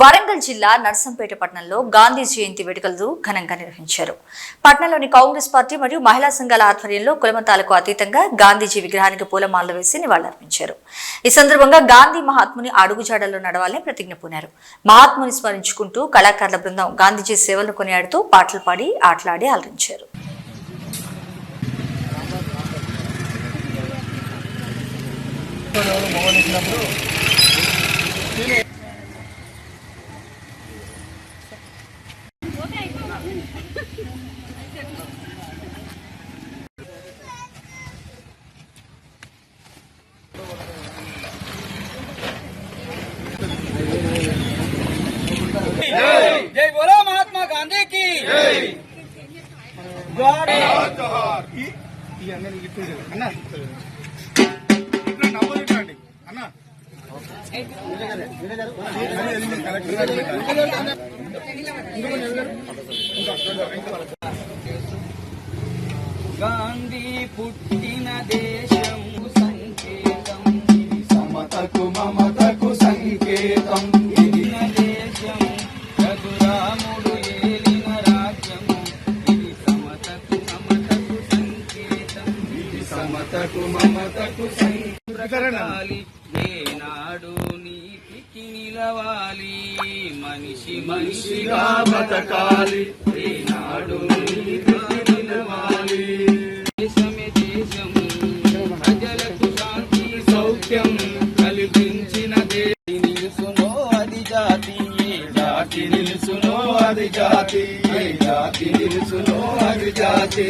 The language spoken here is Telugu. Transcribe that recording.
వరంగల్ జిల్లా నర్సంపేట పట్టణంలో గాంధీ జయంతి వేడుకలు ఘనంగా నిర్వహించారు. పట్టణంలోని కాంగ్రెస్ పార్టీ మరియు మహిళా సంఘాల ఆధ్వర్యంలో కులమతాలకు అతీతంగా గాంధీజీ విగ్రహానికి పూలమాలలు వేసి నివాళులర్పించారు. ఈ సందర్భంగా గాంధీ మహాత్ముని అడుగుజాడల్లో నడవాలని ప్రతిజ్ఞ పూనారు. మహాత్ముని స్మరించుకుంటూ కళాకారుల బృందం గాంధీజీ సేవలను కొనియాడుతూ పాటలు పాడి ఆటలాడి అలరించారు. जय बोलो महात्मा गांधी की जोहार గాంధీ పుట్టిన దేశం సంకేతం. సమతకు మమతకు సంకేతం. ఇది పుట్టిన దేశం రఘురాముడు ఏలిన రాజ్యం. ఇది సమతకు మమతకు సంకేతం. సమతకు మమతకు బ్రతకాలి ఏనాడు నీతికి నిలవాలి మనిషి మనిషిగా బతకాలి. ఏనాడు నీతికి నిలవాలి. దేశమే దేశం ప్రజలకు శాంతి సౌఖ్యం కల్పించిన దేశి నిలుసునో అది జాతి జాతి నిలుసునో అది జాతి ఏ జాతి నిలుసునో అది జాతి.